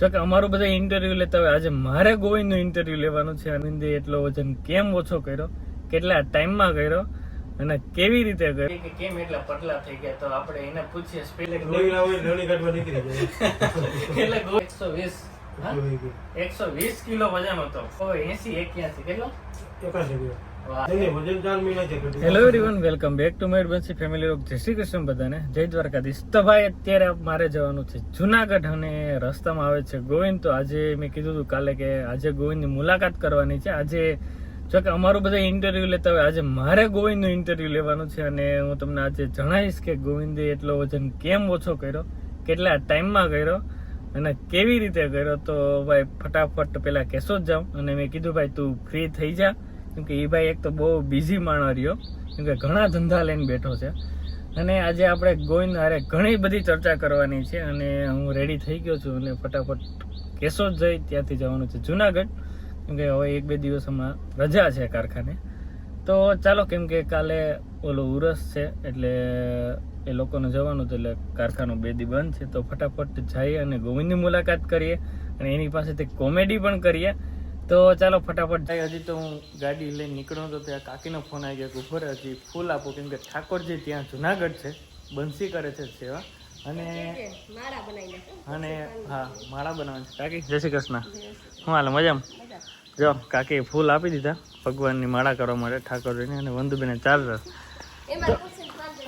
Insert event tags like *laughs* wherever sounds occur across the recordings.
જો કે અમારું બધા ઇન્ટરવ્યુ લેતા હોય. આજે મારે ગોવિંદનું ઇન્ટરવ્યુ લેવાનું છે. અનિંદે એટલો વજન કેમ ઓછો કર્યો? કેટલા ટાઈમમાં કર્યો? અને કેવી રીતે કર્યો? કે કેમ એટલા પતલા થઈ ગયા? તો આપણે એને પૂછીએ. નવીના હોય રણી કાઢવા નીકળી જાય. *laughs* એટલે એકસો વીસ એકસો વીસ કિલો વજન હતો. એસી એક્યાસી કેટલો? Kilo. Hello everyone welcome back to my Bansi family rock જય શ્રી કૃષ્ણ બધાને. જય દ્વારકાધીશ. તો ભાઈ અત્યારે મારે જવાનું છે જુનાગઢ અને રસ્તામાં આવે છે ગોવિંદ. તો આજે મેં કીધું હતું કાલે કે આજે ગોવિંદની મુલાકાત કરવાની છે. આજે જો કે અમારું બધા ઇન્ટરવ્યુ લેતા હોય આજે મારે ગોવિંદનું ઇન્ટરવ્યુ લેવાનું છે અને હું તમને આજે જણાવીશ કે ગોવિંદે એટલો વજન કેમ ઓછો કર્યો કેટલા ટાઈમમાં કર્યો અને કેવી રીતે કર્યો તો ભાઈ ફટાફટ પેલા કેશોદ જાઉં. અને મેં કીધું, ભાઈ, તું ફ્રી થઈ જા. કેમકે એ ભાઈ એક તો બહુ બિઝી માણસ રહ્યો. કેમકે ઘણા ધંધા લઈને બેઠો છે. અને આજે આપણે ગોવિંદ હારે ઘણી બધી ચર્ચા કરવાની છે અને હું રેડી થઈ ગયો છું અને ફટાફટ કેશોદ જઈ ત્યાંથી જવાનું છે જુનાગઢ. કેમકે હવે એક બે દિવસ હમણાં રજા છે કારખાને. તો ચાલો કેમ કે કાલે ઓલો ઉરસ છે એટલે એ લોકોને જવાનું હતું એટલે કારખાનું બે દી બંધ છે. તો ફટાફટ જઈએ અને ગોવિંદની મુલાકાત કરીએ અને એની પાસેથી કોમેડી પણ કરીએ. તો ચાલો ફટાફટ જાય હજી તો હું ગાડી લઈને નીકળ્યો તો ત્યાં કાકીનો ફોન આવી ગયો કે ઊભો હજી ફૂલ આપો. કેમ કે ઠાકોરજી ત્યાં જુનાગઢ છે બંસી કરે છે સેવા. અને અને હા માળા બનાવે છે. કાકી જય શ્રી કૃષ્ણ. હું હાલ મજામાં? જો કાકી ફૂલ આપી દીધા. ભગવાનની માળા કરવા માટે ઠાકોરજીને અને વંદુબેને ચાર્જર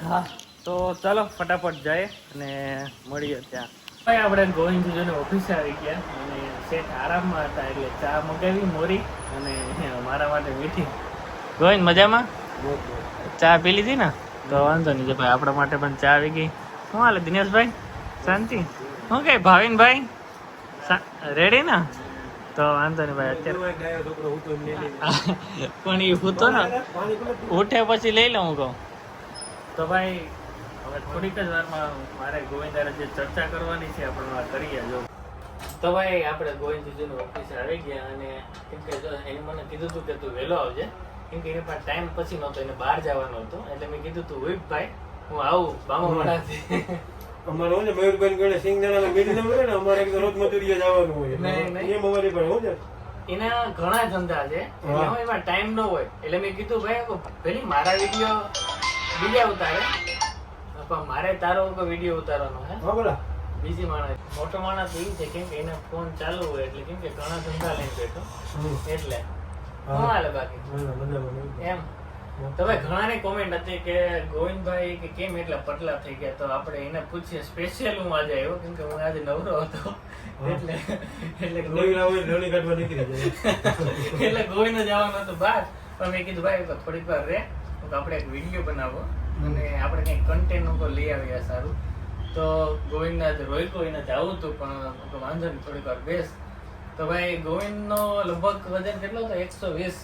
હા તો ચાલો ફટાફટ જાય અને મળીએ ત્યાં. ભાઈ આપણે ગોવિંદ જોઈને ઓફિસે આવી ગયા અને શેઠ આરામમાં હતા એટલે ચા મગાવી મોરી અને મારા માટે મીઠી. ગોવિંદ મજામાં? ચા પી લીધી ને? તો વાંધો નહીં ભાઈ આપણા માટે પણ ચા આવી ગઈ. શું હાલે દિનેશભાઈ? શાંતિ? શું કહે ભાવિનભાઈ? રેડી ને? તો વાંધો નહીં ભાઈ અત્યારે. *laughs* પણ એ હું તો ને ઉઠે પછી લઈ લઉં કહું. તો ભાઈ હવે થોડીક જ વારમાં મારે ગોવિંદારે જે ચર્ચા કરવાની છે આપણે કરીએ જો. તો ભાઈ આપણે ગોવિંદજીની ઓફિસે આવી ગયા અને કેમ કે જો એને મને કીધું હતું કે તું વહેલો આવજે. કેમ કે એને પણ ટાઈમ પછી નહોતો એને બહાર જવાનો હતો. એટલે મેં કીધું તું વિપ ભાઈ હું આવું બામો મળાથી અમારે હોય ને મયુરભાઈ ગણે સિંગદાણા મીઠી મળે ને અમારે એક રોજ મજૂરી જવાનું હોય. એમ અમારી પણ હોય ને. એના ઘણા ધંધા છે. એમાં ટાઈમ ન હોય. એટલે મેં કીધું ભાઈ પેલી મારા વીડિયો બીજા ઉતારે. પણ મારે તારો વીડિયો ઉતારવાનો હે હા બોલા. બીજી માણસ. મોટો માણસ એ છે કેમ કે એને ફોન ચાલુ હોય એટલે કેમ કે ઘણા ધંધા લઈને બેઠો. એટલે. હા. હાલે બાકી? ના, ના. એમ. તો ઘણાને કોમેન્ટ હતી કે ગોવિંદભાઈ કે કેમ એટલા પતલા થઈ ગયા? તો આપણે એને પૂછીએ. સ્પેશિયલ હું આજે આવ્યો? કેમ કે હું આજે નવરો હતો. એટલે એટલે હોય કાઢવા નીકળી *laughs* એટલે ગોવિંદ જવાનું હતું બહાર. પણ મેં કીધું ભાઈ થોડીક વાર રે. આપણે એક વીડિયો બનાવો. અને આપણે કંઈક કન્ટેન્ટ ઉપર લઈ આવ્યા સારું. તો ગોવિંદ આજે રોયકો એને જવું હતું પણ વાંધો નહીં થોડીક વાર બેસ. તો ભાઈ ગોવિંદનો લગભગ વજન કેટલો હતો? એકસો વીસ.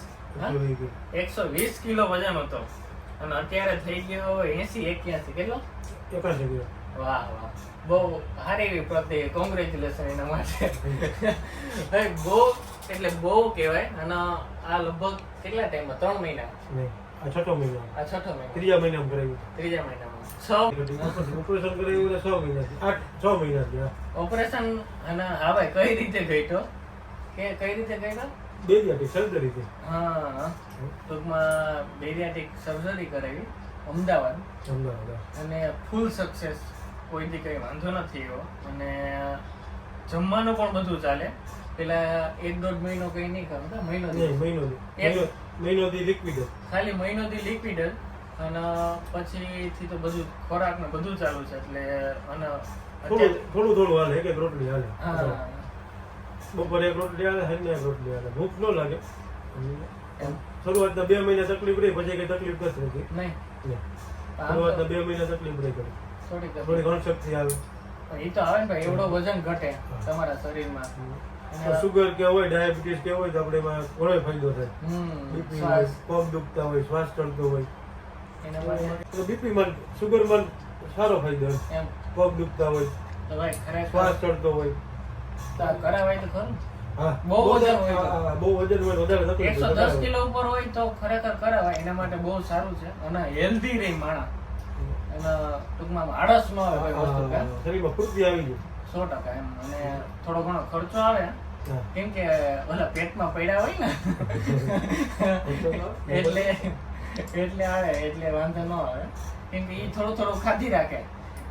એકસો વીસ કિલો વજન હતો. અને અત્યારે થઈ ગયો એસી એક્યાસી. કેટલો? એકાસી કિલો. વાહ વાહ. બહુ સારી એવી પ્રતિ. કોંગ્રેચ્યુલેશન એના માટે. ભાઈ બહુ એટલે બહુ કહેવાય. અને આ લગભગ કેટલા ટાઈમમાં? ત્રણ મહિના? આ છઠ્ઠો મહિનો. આ છઠ્ઠો મહિનો. ત્રીજા મહિનામાં કરાવ્યું. ત્રીજા મહિનામાં. છ ઓપરેશન કરાવ્યું છ મહિનાથી આઠ છ મહિનાથી ઓપરેશન અને હા ભાઈ કઈ રીતે ગયો કે કઈ રીતે ગઈતો બે સર્જરી છે. હા ટૂંકમાં બેરિયાટિક સર્જરી કરાવી અમદાવાદ. અમદાવાદ અને ફૂલ સક્સેસ કોઈથી કંઈ વાંધો નથી એવો. અને જમવાનું પણ બધું ચાલે. પેલા એક દોઢ મહિનો કંઈ નહીં કરતા મહિનો મહિનો. મહિનોથી. મહિનો- મહિનોથી લિક્વિડ. ખાલી મહિનોથી લિક્વિડ જ. અને પછીથી તો બધું ખોરાક ને બધું ચાલુ છે એટલે અને થોડું થોડું હાલે એક એક રોટલી હાલે. હા બપોરે એક રોટલી આવે હરીને એક રોટલી આવે. ભૂખ ન લાગે. શરૂઆતના બે મહિના તકલીફ રહી પછી કઈ તકલીફ નથી. આમ શરૂઆતના બે મહિના તકલીફ રહી કરી. થોડી ઘણી શક્તિ આવે. એ તો આવે ને ભાઈ એવડો વજન ઘટે તમારા શરીરમાં. સુગર કે હોય ડાયાબિટીસ કે હોય તો આપણે એમાં ઘણો ફાયદો થાય. પગ દુખતા હોય શ્વાસ ચડતો હોય. બીપી માં સુગરમાં સારો ફાયદો હોય. એમ. પગ દુખતા હોય શ્વાસ ચડતો હોય. કરાવાય તો ખરું બહુ વજન હોય તો. હા, હા, બહુ વજન હોય વધારે તકલીફ એકસો દસ કિલો ઉપર હોય તો ખરેખર કરાવાય એના માટે બહુ સારું છે. અને હેલ્ધી રહી માણસ અને ટૂંકમાં આળસ ન આવે વસ્તુ શરીરમાં ફૂર્તિ આવી જાય સો ટકા એમ. અને થોડો ઘણો ખર્ચો આવે. કેમ કે ઓલા પેટમાં પડ્યા હોય ને. *laughs* એટલે એટલે આવે એટલે વાંધો ન આવે. કેમ કે ઈ થોડું થોડું ખાધી રાખે.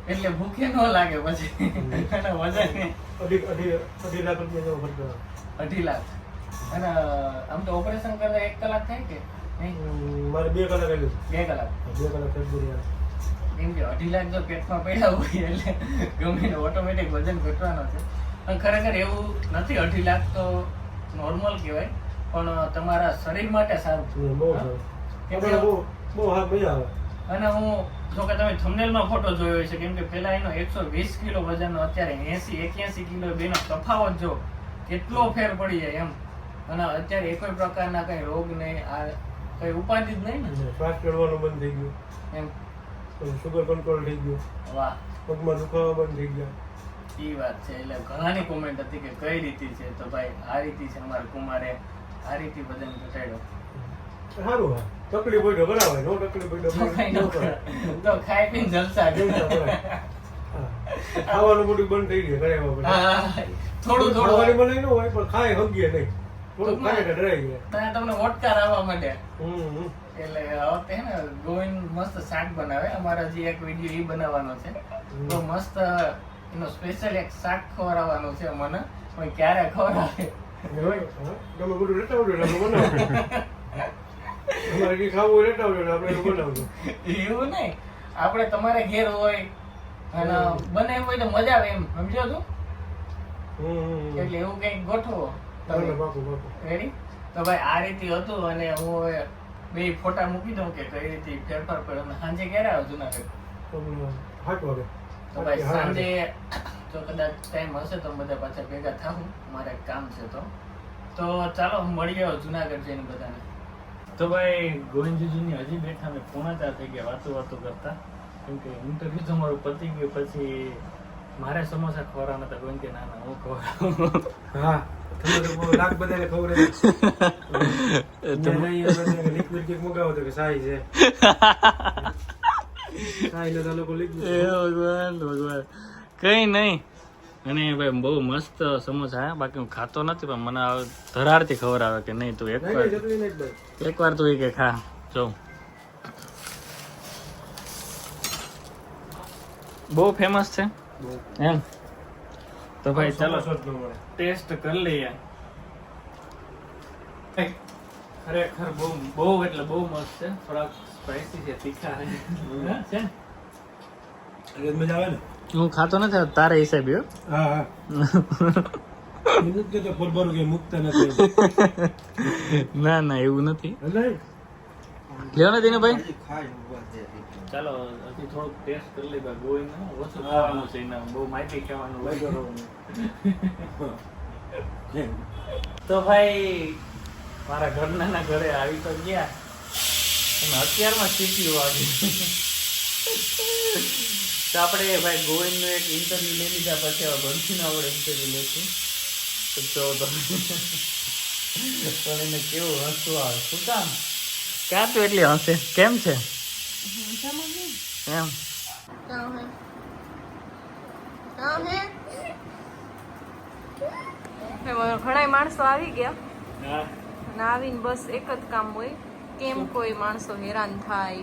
એટલે ભૂખે ન લાગે પછી. અને વજન અઢી અઢી અઢી લાખ રૂપિયા ઉપર અઢી લાખ. અને આમ તો ઓપરેશન કરતા એક કલાક થાય કે? મારે બે કલાક આવ્યું બે કલાક. બે કલાક ફેબ્રુઆરી એમ કેમ કે અઢી લાખ જો પેટમાં પડ્યા હોય એટલે ગમે ઓટોમેટિક વજન ઘટવાનો છે. અને ખરેખર એવું નથી અઢી લાખ તો નોર્મલ કહેવાય. પણ તમારા શરીર માટે સારું. હમ, બહુ બહુ બહુ હા મજા આવે. અને હું જો કે તમે થંબનેલમાં ફોટો જોયો હશે કેમ કે પહેલા એનો એકસો વીસ કિલો વજનનો અત્યારે એસી એક્યાસી કિલો બેનો તફાવત જો કેટલો ફેર પડી જાય એમ. અને અત્યારે એ કોઈ પ્રકારના કઈ રોગ નહીં આ કઈ ઉપાધિ જ નહીં ને? શ્વાસ ચડવાનું બંધ થઈ ગયું. એમ. સુગર કંટ્રોલ થઈ ગયું. વાહ. પગમાં દુખાવા બંધ થઈ ગયા. એ વાત છે એટલે ઘણાની કોમેન્ટ હતી કે કઈ રીતે છે? તો ભાઈ આ રીતે છે અમારા કુમારે આ રીતે વજન ઘટાડ્યો. સારું હા. તકલીફ હોય તો કરાવાય નો તકલીફ હોય તો તો કઈ ન કરે. તો ખાઈ પીને જલસા જલસા. કરાય. ખાવાનું બધું બંધ થઈ ગયું ઘરે થોડું થોડું ખાવાની મનાઈ ન હોય પણ ખાય હગીએ નહીં. થોડું ખાય એટલે ડરાઈ ગયા તમને ઓટકાર આવવા હમ હમ. એટલે હવે ને ગોવિંદ મસ્ત શાક બનાવે. અમારા જે એક વીડિયો એ બનાવવાનો છે. તો મસ્ત એનો સ્પેશિયલ એક શાક ખવડાવવાનો છે મને પણ ક્યારે ખવડાવે? તમે બધું રટાવજો એટલે આપણે તમારે ખાવું એટલે રટાવજો આપણે બનાવજો. એવું નહીં. આપણે તમારે ઘેર હોય અને બને એમ હોય તો મજા આવે એમ. સમજો તું. એટલે એવું કંઈક ગોઠવો. રેડી તો ભાઈ આ રીતે હતું અને હું હવે બે ફોટા મૂકી દઉં કે કઈ રીતે ફેરફાર પડ્યો અને સાંજે ક્યારે આવો જુનાગઢ? તો ભાઈ સાંજે જો કદાચ ટાઈમ હશે તો બધા પાછા ભેગા થાઉં. મારે કામ છે તો. તો ચાલો મળીએ જુનાગઢ જઈને બધાને. તો ભાઈ ગોવિંદજીની હજી બેઠા મેં પોણા ચાર થઈ ગયા વાતો વાતો કરતા. કેમ કે ઇન્ટરવ્યુ તમારું પતી ગયું પછી મારે સમોસા ખવડાવવાના હતા ગોવિંદ કે ના ના હું ખવડાવું. હા તમે તો લાખ બધાને ખબર હતી. ત્યાં જઈએ બધાને liquid cake મગાવો તો કે સાઈ છે. *laughs* સાઈ નતા લોકો liquid એ ભગવાન ભગવાન. કઈ નહીં. અને ભાઈ બહુ મસ્ત સમોસા હે? બાકી હું ખાતો નથી પણ મને ધરારથી ખબર આવે કે નહીં તું એકવાર નહીં, ચટણી એકવાર તું એ કે ખા જો. બહુ ફેમસ છે? એમ? તો ભાઈ ચાલો. ટેસ્ટ કરી લઈએ. ખરેખર બહુ બહુ એટલે બહુ મસ્ત છે. થોડાક સ્પાઈસી છે તીખા છે. મજા આવે ને? હું ખાતો નથી તારા હિસાબે હા. હા *laughs* કે મુકતા નથી. ના ના એવું નથી. નહીં લેવો ને તેને ભાઈ ચાલો હજી થોડુંક ટેસ્ટ કરી લે ભાઈ ને ઓછું ખાવાનું છે એના. બહુ માહિતી ખાવાનું હોય તો ભાઈ મારા ઘરના ઘરે આવી તો ગયા. અને અત્યારમાં સીપીઓ આવી. તો આપણે ભાઈ ગોવિંદનું એક ઇન્ટરવ્યુ લઈ લીધા પછી હવે બંસીના આપણે ઇન્ટરવ્યુ લઈશું. તો પણ એને કેવું હસવું આવે. શું કામ? ક્યાં તું એટલી હસે? કેમ છે? એમ. ઘણા માણસો આવી ગયા. અને આવીને બસ એક જ કામ હોય. કેમ કોઈ માણસો હેરાન થાય?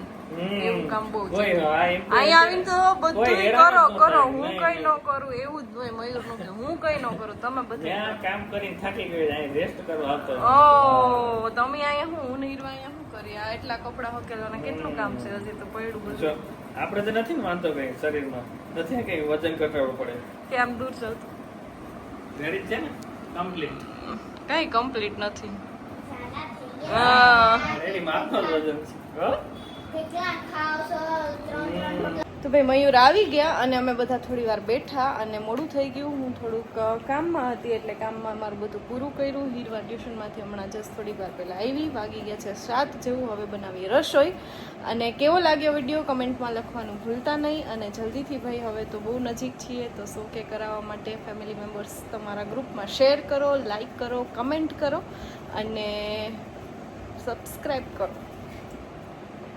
એવું કામ બહુ છે. કોઈ આ એમ તો અહીં આવીને તો બધું કરો જ કરો. હું કઈ ન કરું એવું જ હોય મયુરનું કે હું કઈ ન કરું તમે બધું કામ કરીને થાકી ગયો અહીં રેસ્ટ કરો આવતો. ઓ તમે અહીંયા હું હું નીરવા અહીંયા શું કરી આ એટલા કપડા હકેલવાના કેટલું કામ છે? હજી તો પડ્યું બધું. આપણે તો નથી ને વાંધો કઈ શરીરમાં. નથી કઈ વજન ઘટાડવું પડે. કે આમ દૂર જતું રેડી છે ને? કમ્પ્લીટ કઈ કમ્પ્લીટ નથી. હા. રેડી માપનો વજન છે. હો? તો ભાઈ મયુર આવી ગયા અને અમે બધા થોડી વાર બેઠા અને મોડું થઈ ગયું. હું થોડુંક કામમાં હતી એટલે કામમાં મારું બધું પૂરું કર્યું. હીરવા ટ્યુશનમાંથી હમણાં જસ્ટ થોડી વાર પહેલાં આવી. વાગી ગયા છે સાત જેવું. હવે બનાવી રસોઈ. અને કેવો લાગ્યો વીડિયો? કમેન્ટમાં લખવાનું ભૂલતા નહીં. અને જલ્દીથી ભાઈ, હવે તો બહુ નજીક છીએ, તો સો કે કરાવવા માટે ફેમિલી મેમ્બર્સ તમારા ગ્રુપમાં શેર કરો લાઈક કરો કમેન્ટ કરો અને સબસ્ક્રાઈબ કરો.